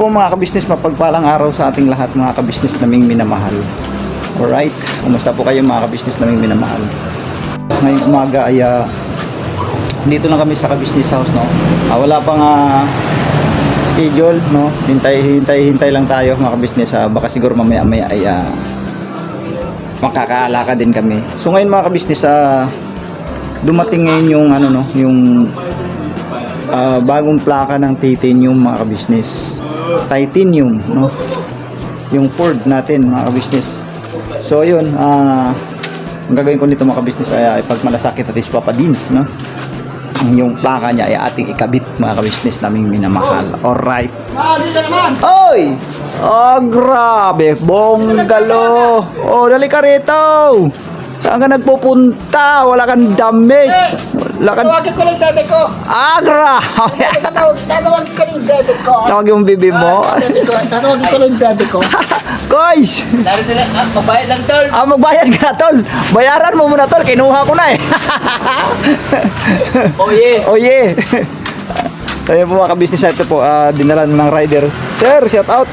Po mga kabisnes, mapagpalang araw sa ating lahat mga kabisnes naming minamahal. Alright, kumusta po kayo mga kabisnes naming minamahal? Ngayong umaga ay ah, dito lang kami sa kabisnes house no. Ah, wala pang ah, schedule no. Hintay hintay hintay lang tayo mga kabisnes. Ah, baka siguro mamaya maya ay ah, makakaalaka din kami. So ngayon mga kabisnes ah, dumating ngayon yung ano no, yung ah, bagong plaka ng titanium mga kabisnes. Titanium, no? Yung Ford natin mga kabisnes. So ayun, ah ang gagawin ko nito mga kabisnes ay, ay pag malasakit at is papadins, no? Ang yung plaka niya ay ating ikabit mga kabisnes naming minamahal. Alright. Ah, dito naman! Oy! Oh, grabe. Bonggalo. Oh, dali ka rito. Saan ka nagpupunta? Wala kang damit. Wala kang... Tawagin ko lang bebe ko! Ah, grabe. Tatawag, tatawagin ko lang bebe ko! Tawag yung bibi mo. Ah, bebe ko. Tatawagin ko lang bebe ko. Guys! Narito na, ah, magbayad lang tol. Ah, magbayad ka na, tol. Bayaran mo muna, tol. Kinuha ko na eh. Oh yeah. oh, yeah. Tayo po mga kabisnes ito po, ah, dinalan ng rider. Sir, shout out.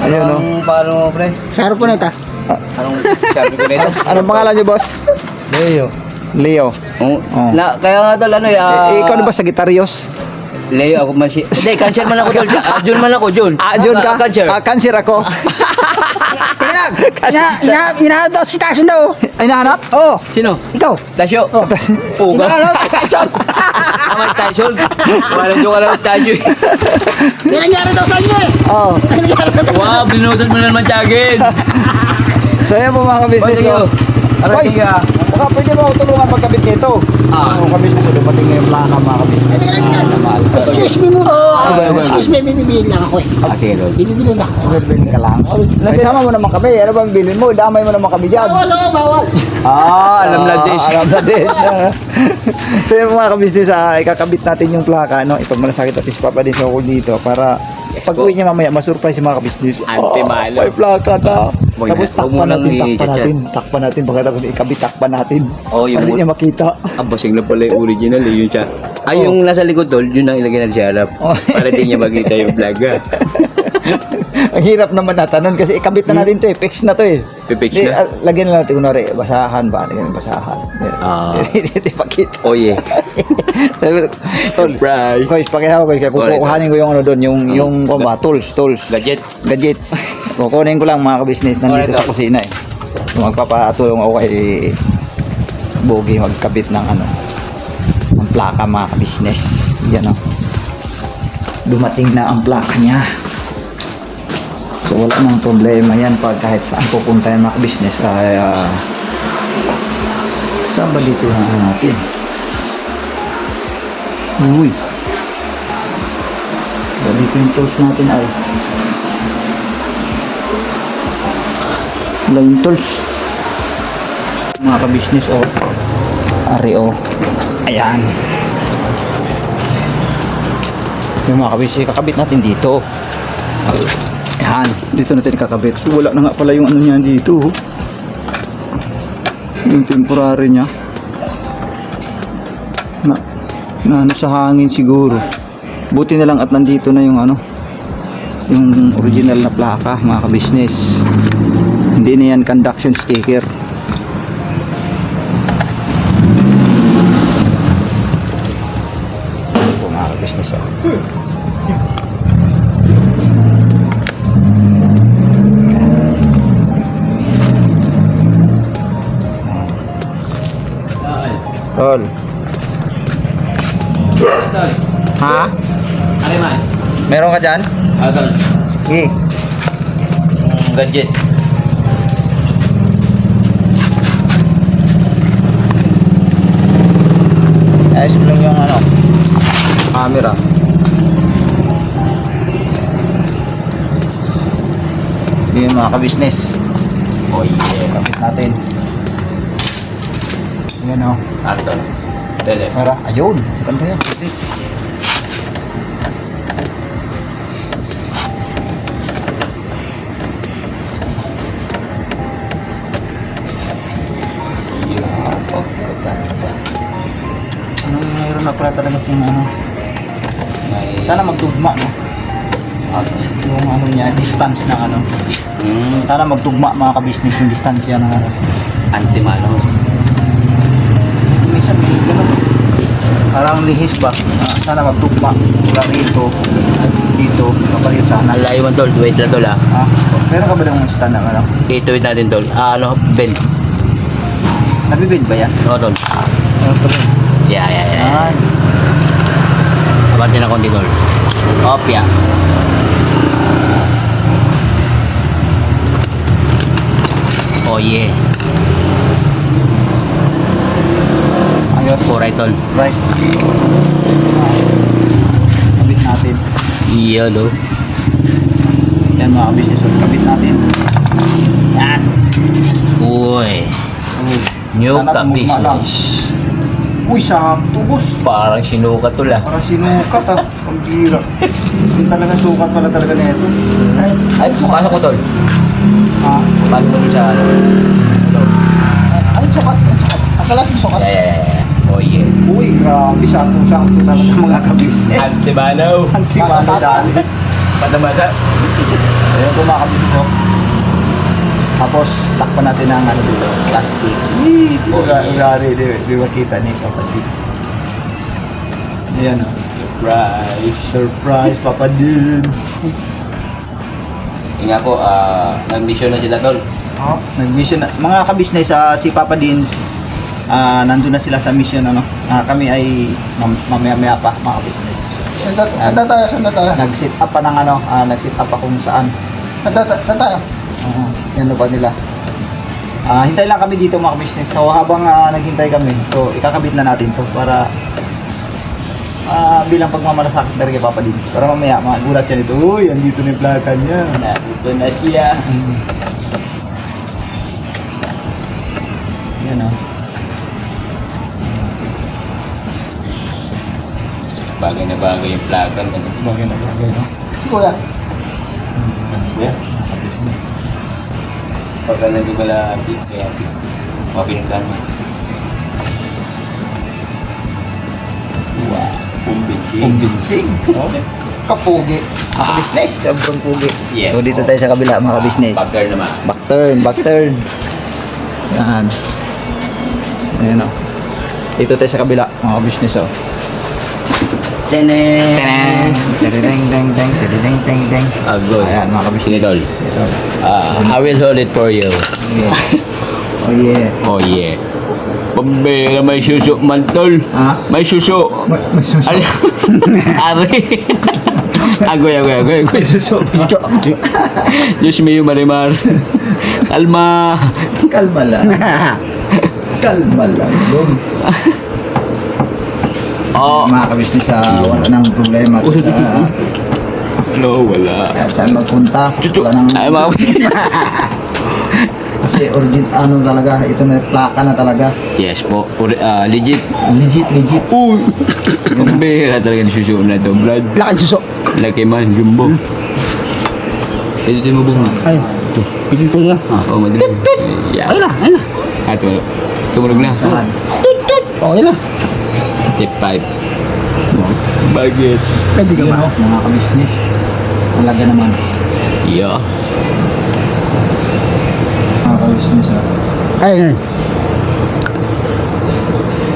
Ayun, no? Anong paano mo pre? Saro po na ito. Anong sabi ko nito? Anong pangalan niyo, boss? Leo. Leo. Oh, Oh. Na, kaya nga tol ano eh. ah, eh, ikaw na ba Sagittarius? Leo ako man si. Hindi, cancer man ako tol. Ah, Jun man ako, Jun. Ah, Jun ka? Cancer. Ah, cancer ako. Teka lang! Ina, ina, ina daw si Tyson daw! Ay, nahanap? Oo! Sino? Ikaw! Tasyo. Oh. Puga. Ina, ano, si Tyson! Amay Tyson. Walang joke alam Tasyo. eh. May nangyari daw sa inyo eh! Oo. May nangyari daw sa inyo! Wow, binutan mo na naman tiyagin. So, yan po mga kabisnes. Oh. Sige, ah. baka pwede mo ako tulungan magkabit nito. Ah. Mga kabisnes, so, dumating na yung plaka mga kabisnes. Ah. Excuse me muna! Ba? Excuse me, bibili lang ako eh. Ah, sige tol. Bibili lang ako. Bibili ka lang. Ay, sama mo naman kami. Ano bang bilhin mo? Damay mo naman kami dyan. Bawal oo, bawal! Ah, alam na this. alam na din. so yung mga kabisnes, ah, ikakabit natin yung plaka, no? Ipagmalasakit at ispapa din sa ako dito para Yes pag po. uwi niya mamaya, masurprise yung mga kabisnes. Antimalo. Oh, may plaka na. Wag Tapos na- wag takpan natin, takpan natin, takpan natin, pagkatapos ikabit, takpan natin. Oh, yung Para niya makita. Ang basing na pala yung original eh, yun siya. Ay, yung nasa likod tol, yun ang ilagay natin sa harap. Oh. Para di niya makita yung vlog ah. Ang hirap naman natanon kasi ikabit na natin to eh. Fix na to eh. Pipix Di, na? ah, lagyan na natin kunwari, basahan ba? Lagyan ng basahan. Ah. Hindi pakita. Oh yeah. Sabi ko, Tol, Surprise. guys, pakihawa guys, kaya kukuhanin ko yung ano doon, yung, yung, kung ba, tools, tools. Gadget. gadgets. Kukunin ko lang mga kabisnes nandito Correct. sa kusina eh. Magpapatulong ako kay Bogi magkabit ng ano, ng plaka mga kabisnes. Yan o. Dumating na ang plaka niya. So wala nang problema yan pag kahit saan pupunta yung mga kabisnes ay ah, saan ba dito na natin? Uy. Dali ko yung tools natin ay. Wala yung tools. Mga kabisnes o. Ari o. Ayan. Yung mga kabisnes, kakabit natin dito. Ayan. Dito natin kakabit. So wala na nga pala yung ano niya dito. oh. Yung temporary niya. Na, na ano sa hangin siguro. Buti na lang at nandito na yung ano yung original na plaka mga kabisnes hindi na yan conduction sticker Tol. Tol, Ha? ano man? Meron ka dyan? Ah, tol. Sige. Yung gadget. Ayos mo lang yung ano, camera. Yun mga kabisnes. Oh yeah. Kapit natin. Yan o. Ano tol? Tele. Mara. Ayun. Ganda yan. Pwede. Mayroon na pala talaga siyang ano. May... Sana magtugma no. At yung ano niya, distance ng ano. Mm. Sana magtugma mga ka-business yung distansya ng ano. Antimano. Minsan may ganun. Parang lihis ba? Ah, sana magtugma. Mula rito at dito. Kapareho sana. Ang layo man tol, wait lang tol ah. Ah, meron ka ba ng stand na ano? Ituwid natin tol. Ah, ano, Ben. Nabibid ba yan? Oo tol. Meron ka ba? Yeah, yeah, yeah. Ay, Abante na konti tol. Opya. Oh yeah. Ayos. Alright tol. Right. Kabit natin. Iya do. Yan mga business so, kabit natin. Yan. Uy. New Sana ka tumugma lang. business. Uy, sakto boss. Parang sinukat tol ah. Para sinukat ah. Ang gira. Hindi talaga sukat pala talaga na ito. Ay, Ay, pasok ko tol. ah. Pasok ko sa ano. Ano sukat? Ano sukat? Ang kalasing sukat. Yeah, yeah, yeah. Oh yeah. Uy, grabe. Sakto-sakto talaga mga ka-business. Antimano. Antimano dali. Patamata. Ayan po mga ka-business oh. Tapos, takpan natin ang ano dito, plastic. Oh, Ura- yeah. Di, di makita ni kapatid. Ayan oh. Surprise. Surprise, Papa Dins. Yung nga po, ah, nag-mission na sila tol. Oh, nag-mission na. Mga ka-business, ah, si Papa Dins, ah, nandun na sila sa mission, ano. Ah, kami ay mam- mamaya-maya pa, mga ka-business. Saan tayo? Saan tayo? Nag-sit up pa ng ano, ah, nag-sit up pa kung saan. Saan tayo? Saan tayo? Oo, yan ba nila. Ah, hintay lang kami dito mga business. So habang ah, naghintay kami, so ikakabit na natin 'to para ah bilang pagmamalasakit na rin kay Papa Dins. Para mamaya magulat siya nito. Uy, andito na yung plaka niya. Nandito na siya. Bagay na bagay yung plagan. Ano? Bagay na bagay, no? Kuya. Yeah. Pagka nandito pala big kaya si mapinagdan mo. Wow. Kumbinsi. Convincing. Oh. Kapugi. Mga business, sobrang pugi. Yes, So dito po. tayo sa kabila mga business. Bagger naman. Back turn, back turn. Yan. Ayan o. Dito tayo sa kabila, mga business o. Tene. Teng, teng, teng, teng, teng, teng, teng. Agoy. Ayan, mga kabisnes. Sinidol. Ito. Ah, I will hold it for you. Yeah. Oh yeah. Oh yeah. Pambira may suso man tol. Ha? May suso. May, may suso. Ano? Ari. agoy, agoy, agoy, agoy. suso. Diyos mío, Marimar. Kalma. Kalma lang. Kalma lang. Dong. Oh. Mga kabisnes, ah, wala nang problema. Oh, Sa, No, wala. kahit saan magpunta. Wala nang, Ay, mga kasi origin, ano talaga, ito na plaka na talaga. Yes po. Uri- ah, legit. Legit, legit. Uy. Pambira talaga ng suso na to, Brad. Lakan suso. Laki man, jumbo. Ito din mo bukas. Ay. Pitito niya. Ah. Oh, madali. Yeah. Ayun na, ayun na. Ah, tumulog. Tumulog na. Saan? Okay na. Tip 5. Bakit? Pwede ka ba? oh, mga kabisnes. Talaga naman. Yeah. Mga kabisnes, ah. Ayun.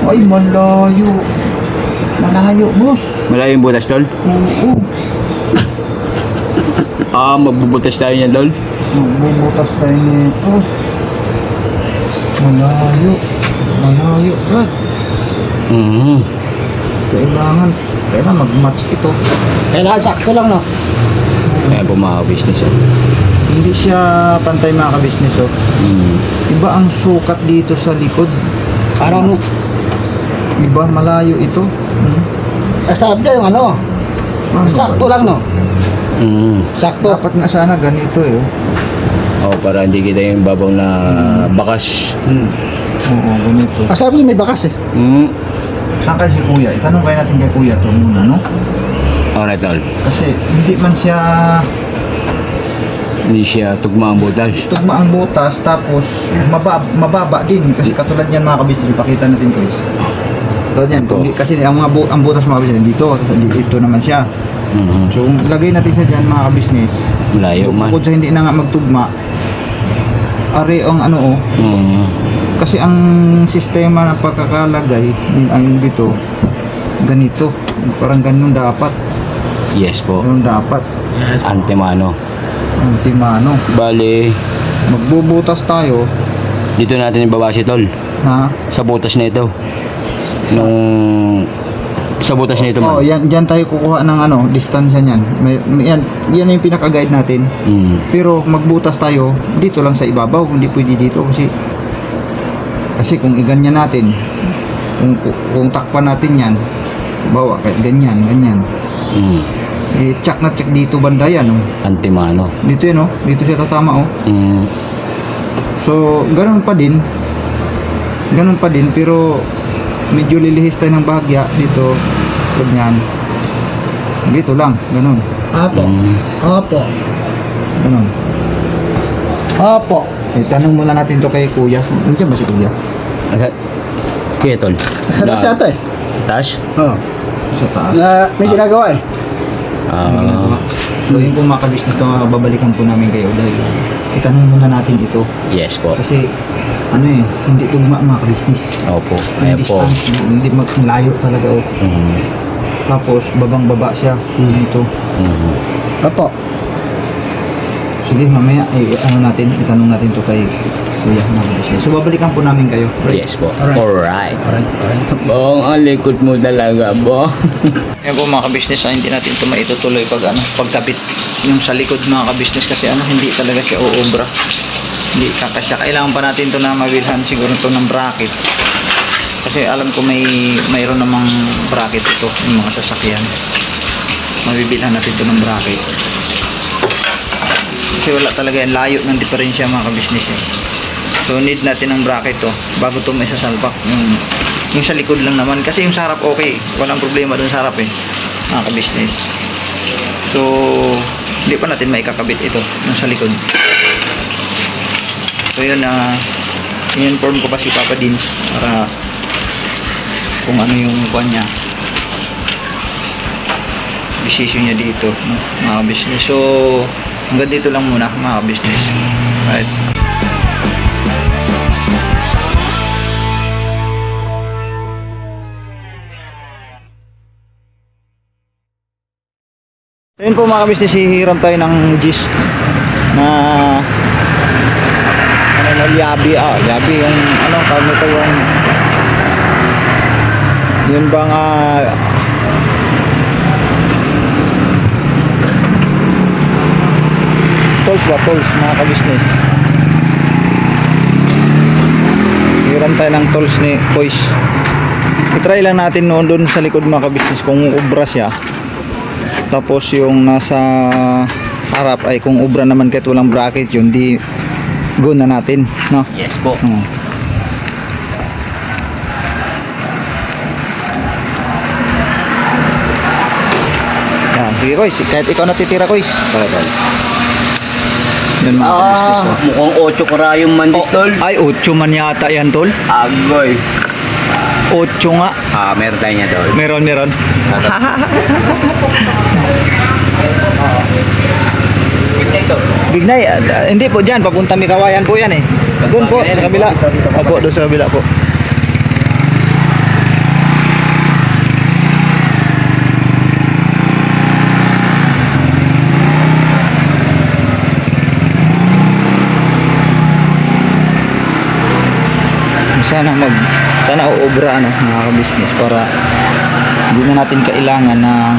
Ay, malayo. Malayo, boss. Malayo yung butas, Tol? Oo. Ah, magbubutas tayo niyan, Tol. Magbubutas tayo nito. Malayo. Malayo, Brad. Mm-hmm. Kailangan, kailangan mag-match ito. Kailangan sakto lang, no? Kaya po mga business, oh. Hindi siya pantay mga kabisnes, oh. Mm. Iba ang sukat dito sa likod. Parang, Iba, malayo ito. Hmm. eh, sabi niya yung ano, Ano sakto ba? lang, no? Mm. Sakto. Dapat nga sana ganito, eh. oh. Oh, para hindi kita yung babaw na bakas. Hmm. Oo, ganito. Ah, sabi niya may bakas eh. Mm. Saan kayo si Kuya? Itanong kayo natin kay Kuya to muna, no? Alright, Tol. Kasi hindi man siya Hindi siya tugma ang butas. tugma ang butas tapos mababa, mababa din kasi katulad niyan mga kabisnes ipakita natin Chris. Katulad niyan, kung di- kasi ang mga bu- ang butas mga kabisnes dito tapos di- ito naman siya. Mhm. So kung ilagay natin sa dyan mga kabisnes, Malayo man. bukod sa hindi na nga magtugma, are ang ano oh, Mhm. Kasi ang sistema ng pagkakalagay ni- ay dito, ganito. Parang ganun dapat. Yes po. Ganun dapat. Antemano. Ang timano. Bali, Magbubutas tayo dito natin ibaba si Tol. na Sa butas na ito. Nung... Sa butas na ito Oh, man. yan diyan tayo kukuha ng ano, distansya niyan. May, may- yan, yan yung pinaka-guide natin. Mm. Pero magbutas tayo dito lang sa ibabaw, hindi pwede dito kasi kasi kung iganyan natin, kung kung takpan natin yan, bawa kahit ganyan, ganyan. Mm. Eh check na check dito banda yan, oh. Antemano. Dito yan, oh. Dito siya tatama, oh. Mm. So, ganun pa din. Ganun pa din, pero medyo lilihis tayo ng bahagya dito. Ganyan. Dito lang, ganun. Apo. Mm. Apo. Ganun. Apo. Eh, tanong muna natin to kay kuya. Nandiyan ba si kuya? Kuya Tol. Sarap siya ito eh. Taas? Oh. Sa taas. Na may ginagawa eh. Ah, So yung po mga kabisnes to, babalikan po namin kayo dahil itanong muna natin ito. yes po. Kasi ano eh, hindi tugma mga kabisnes. Opo. Ayan po. distance, hindi maglayo talaga. Oh. Mm. Tapos babang baba siya dito. Mm. Apo. Sige mamaya, eh, ano natin, itanong natin to kay kuya kabisnes. So babalikan po namin kayo. Yes po. Alright. Alright. Alright, alright. Bong, ang likod mo talaga, Bong. Yan po mga kabisnes, ah, hindi natin ito maitutuloy pag ano, pagkabit yung sa likod mga kabisnes kasi ano, hindi talaga siya uubra. Hindi kakasya. Kailangan pa natin to na mabilhan siguro to ng bracket. Kasi alam ko may mayroon namang bracket ito ng mga sasakyan. Mabibilhan natin to ng bracket. Kasi wala talaga yan. Layo ng diferensya mga kabisnes eh. So need natin ng bracket to bago to may sasalpak yung yung sa likod lang naman. Kasi yung sa harap okay. Walang problema dun sa harap eh. Mga ka-business. So hindi pa natin maikakabit ito yung sa likod. So yun na in-inform ko pa si Papa Dins para kung ano yung kuha niya. Decision niya dito no? mga ka-business. So hanggang dito lang muna mga ka-business. Right So yun po mga kabisnes, hihiram tayo ng gis na ano na yabi. Ah, yabi yung ano tawag nito yung yun bang ah tools ba tools mga kabisnes hihiram tayo ng tools ni Kois itry lang natin noon doon sa likod mga kabisnes kung ubra siya tapos yung nasa harap ay kung ubra naman kahit walang bracket yun di go na natin no Yes po. Hmm. Yan, sige Kois, kahit ikaw natitira Kois. Yan mga kabisnes Ah, oh. mukhang 8 karayong mandis, Tol. Ay, 8 man yata yan tol. Agoy. 8 nga. Ah, meron tayo niya, Tol. Meron, meron. Bignay, ah, hindi po dyan, papunta may kawayan po yan eh. Doon po, sa kabila. Opo, doon sa kabila po. sana mag sana uubra ano mga ka-business para hindi na natin kailangan na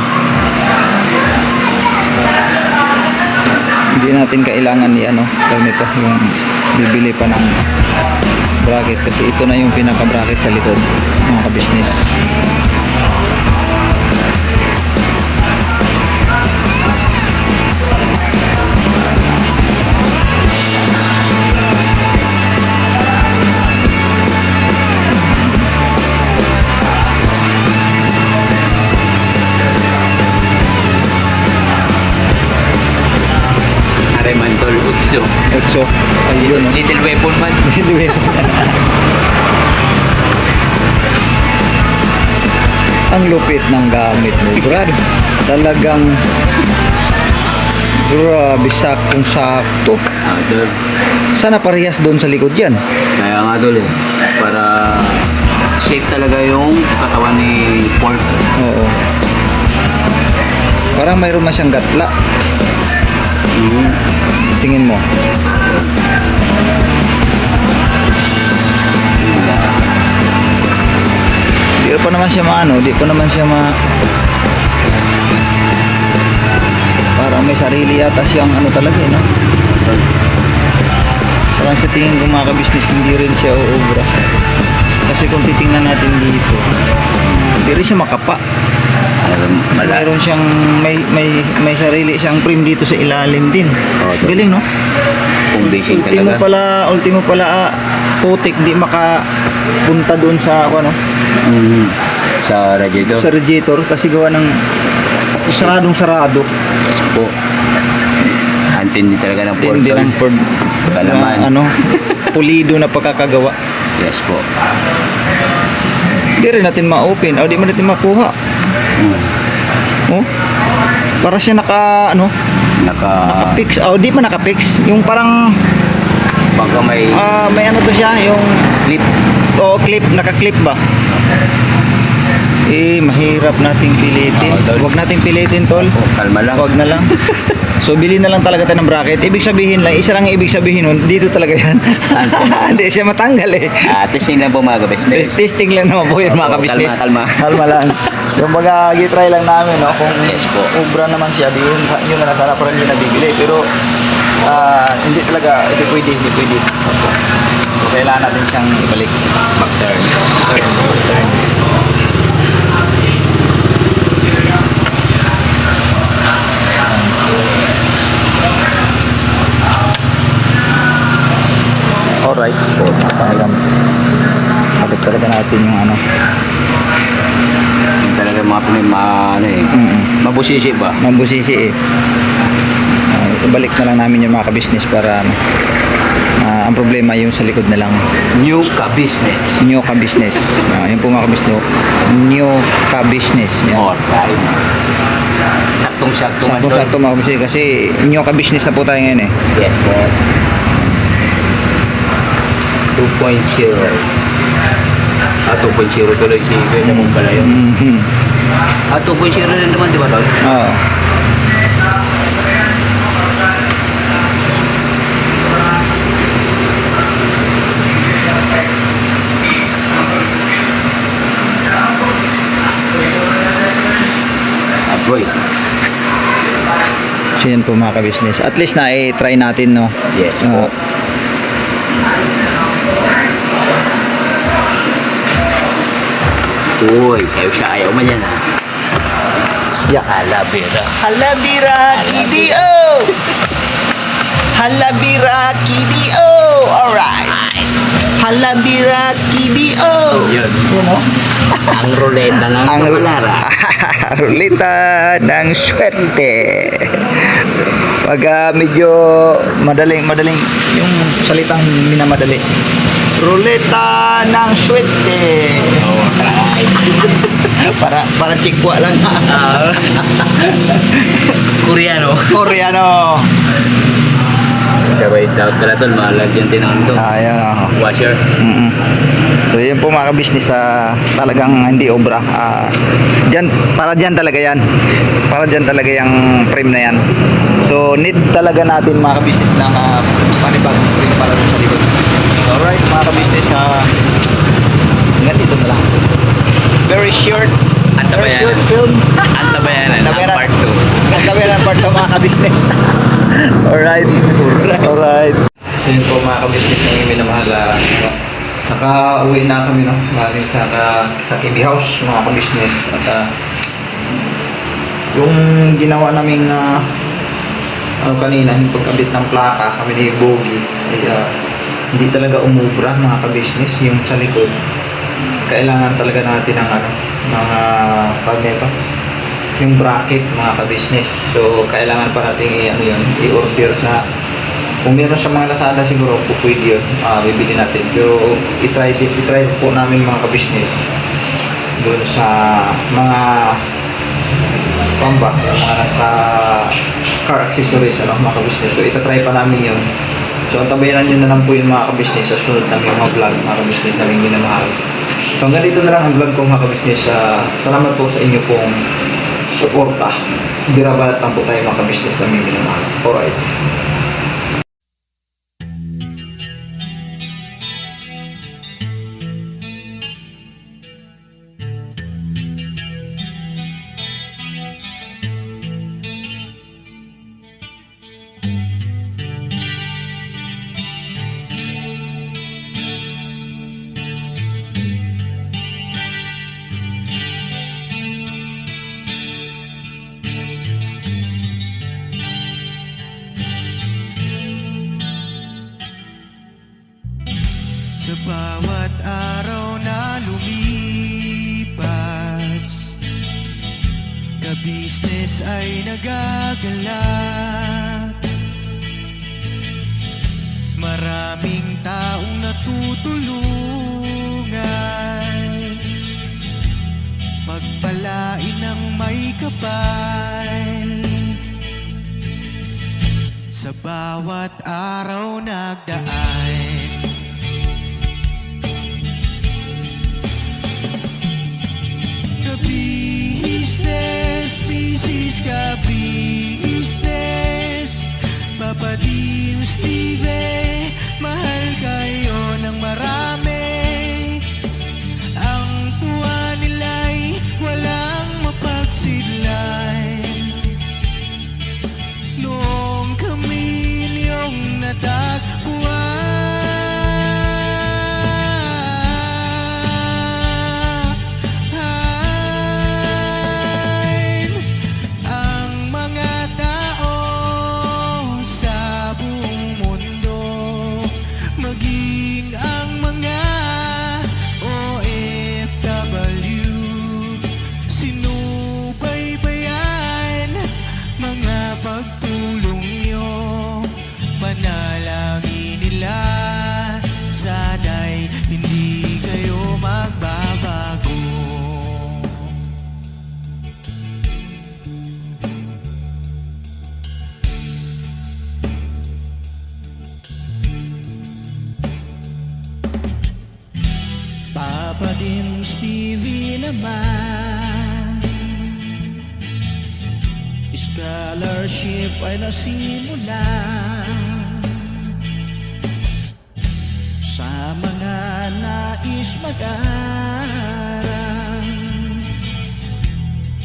hindi natin kailangan ni ano nito yung bibili pa ng bracket kasi ito na yung pinaka bracket sa likod mga ka-business Areman, Tol. Utso. so ayun no Little weapon man. Ang lupit ng gamit mo, Brad. Talagang grabe saktong sakto. Ah, tol. Sana parehas doon sa likod yan. Kaya nga tol eh. Para safe talaga yung katawan ni Ford. Oo. Parang mayroon na siyang gatla. Tingin mo. Di pa naman siya maano, di pa naman siya ma... Parang may sarili yata siyang ano talaga eh, no? Parang sa tingin ko mga kabisnes, hindi rin siya uubra. Kasi kung titingnan natin dito, hindi rin siya makapa. Kasi mala. mayroon siyang may may may sarili siyang frame dito sa ilalim din. Oo, tol. Galing no? Foundation Ultimo talaga. pala, ultimo pala ah, putik di makapunta doon sa ano, Mm. Sa radiator. sa radiator kasi gawa ng saradong sarado. Yes po. Antindi talaga ng Ford. Hindi tol. ng Ford Baka na, naman. ano, pulido na pagkakagawa. Yes po. Hindi rin natin ma-open, o di man natin makuha. Oh. Para siya naka ano, Naka... naka-fix. Oh, di man naka-fix. Yung parang Baka may ah, may ano to siya, yung clip. Oo, clip, naka-clip ba? Eh, mahirap nating pilitin. Oo, tol. Huwag nating pilitin, tol. Oh, kalma lang. Huwag na lang. So, bili na lang talaga tayo ng bracket. Ibig sabihin lang, isa lang ang ibig sabihin nun, dito talaga yan. Hindi siya matanggal eh. Ah, testing lang po mga kabes. Eh, Testing lang naman po yun mga kabisnes. kalma, kalma. Kalma lang. Yung baga, gitry lang namin, no? Kung Yes po. ubra naman siya, di yun, yun na lang sana pa rin yung nabibili. Pero, ah, hindi talaga, hindi pwede, hindi pwede. So, kailangan natin siyang ibalik. Back turn. Alright. So, talagang balik talaga natin yung ano. Yung talaga mga Pinoy, ma, ano eh. Mm Mabusisi ba? Mambusisi eh. Uh, ibalik na lang namin yung mga ka-business para ano, ah, ang problema yung sa likod na lang. New ka-business. New ka-business. Uh, yun po mga ka-business. New ka-business. Yan. Alright. Saktong-sakto man Sakto tol. sakto mga kabisnes kasi new ka-business na po tayo ngayon eh. Yes po. 2.0. Ah, 2.0 tuloy si Kuya Damon pala yun. Mhm. Ah, 2.0 rin naman, di ba tol? Oo. Ah, boy. So yan po mga ka-business. At least na i-try natin no. Yes. Oo. Uy, sayo siya ayaw man yan ah. Yeah. Halabira. Halabira KBO! Halabira KBO! Alright! Halabira KBO! Yun. Yun o. Ang ruleta ng Ang Kapalara. Rulita ng swerte. Pag ah, medyo madaling, madaling, yung salitang minamadali. Ruleta ng swerte. para para chikwa lang. Koreano. Koreano. Sabay daw pala tol, malagyan din ang ito. Ayan. oh. Washer. Mm-mm. So yun po mga business sa talagang hindi obra. Ah, diyan para diyan talaga 'yan. Para diyan talaga yung frame na 'yan. So need talaga natin mga business ng uh, panibagong frame para sa likod. So, alright mga business uh, hanggang dito na lang. Very short. At Very tabayanan. short film. At tabayanan. Ang Tabayanan. part 2. Gagawin ang part ng mga ka-business. Alright. Alright. So yun po mga ka-business ng imi na mahal. ah, Naka-uwi na kami no, galing sa, ka, sa KB House mga ka-business. At ah, yung ginawa naming ah, ano kanina, yung pagkabit ng plaka kami ni Bogie, ay ah, hindi talaga umubra mga ka-business yung sa likod kailangan talaga natin ng ano, mga tawag nito, yung bracket mga ka-business. So, kailangan pa natin ano yun, i-order sa kung meron sa mga Lazada siguro po pwede yun, uh, bibili natin. Pero itry, itry po namin mga ka-business doon sa mga pamba, mga nasa car accessories, ano, mga ka-business. So, itatry pa namin yun. So, antabayanan nyo na lang po yung mga ka-business sa sunod namin mga vlog, mga ka-business namin ginamahal. So hanggang dito na lang ang vlog ko mga kabisnes. Uh, salamat po sa inyo pong suporta. Ah, Birabalat lang po tayo mga kabisnes namin bilang Alright. gumabay Sa bawat araw nagdaan Kabisnes, bisis kabisnes Papa Dim Steve, mahal kayo ng marami. worship ay nasimula. Sa mga nais mag-aral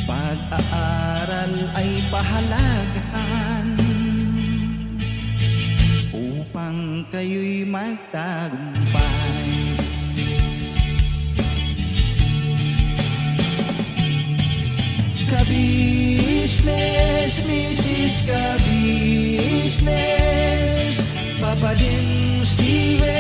Pag-aaral ay pahalagahan Upang kayo'y magtagumpay. Kabir Business, Mrs. Kabisnes Papa din Steven